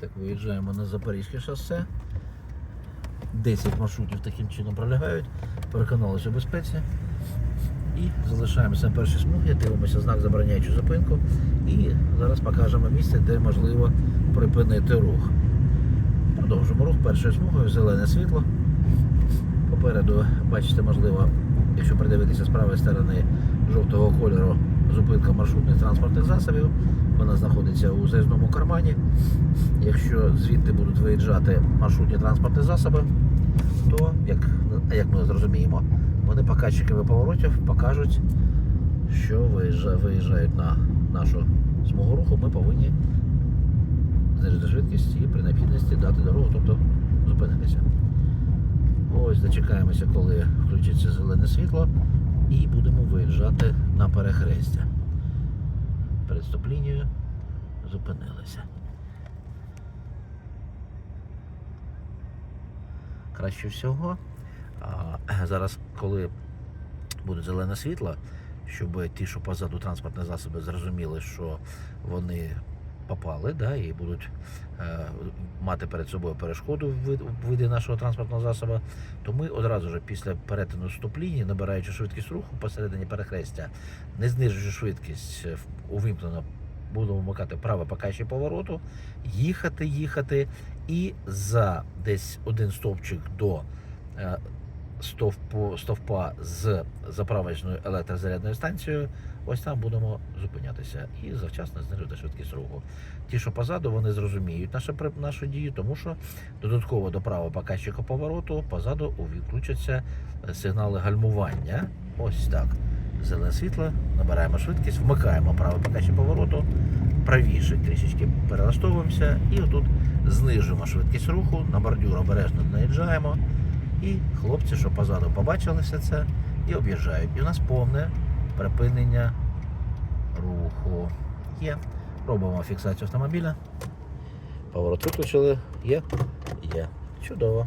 Так, виїжджаємо на Запорізьке шосе. 10 маршрутів таким чином пролягають. Переконалися у безпеці. І залишаємося на першій смугі, дивимося знак забороняючу зупинку. І зараз покажемо місце, де можливо припинити рух. Продовжимо рух першою смугою, зелене світло. Попереду, бачите, можливо, якщо придивитися з правої сторони жовтого кольору, зупинка маршрутних транспортних засобів. Вона знаходиться у заїзному кармані. Якщо звідти будуть виїжджати маршрутні транспортні засоби, то, як, як ми зрозуміємо, вони показчиками поворотів покажуть, що виїжджають на нашу смугу руху, ми повинні знижити швидкість і при необхідності дати дорогу, тобто зупинитися. Ось дочекаємося, коли включиться зелене світло, і будемо виїжджати на перехрестя. Перед стоп-лінією зупинилися. Краще всього. А, зараз, коли буде зелене світло, щоб ті, що позаду транспортні засоби, зрозуміли, що вони попали, да, і будуть е, мати перед собою перешкоду в вид- виді нашого транспортного засобу, то ми одразу ж після перетину стоп-лінії, набираючи швидкість руху посередині перехрестя, не знижуючи швидкість, е, увімкнено будемо вмикати праве покажче повороту, їхати, їхати, і за десь один стовпчик до е, стовпу, стовпа з заправочною електрозарядною станцією, ось там будемо зупинятися і завчасно знижувати швидкість руху. Ті, що позаду, вони зрозуміють нашу, нашу дію, тому що додатково до правого показчика повороту позаду включаться е, сигнали гальмування. Ось так. Зелене світло, набираємо швидкість, вмикаємо правий показчик повороту, правіше трішечки перелаштовуємося і отут знижуємо швидкість руху, на бордюр обережно наїжджаємо. І хлопці, що позаду побачили все це, і об'їжджають. І у нас повне припинення руху. Є. Робимо фіксацію автомобіля. Поворот виключили. Є. Є. Чудово.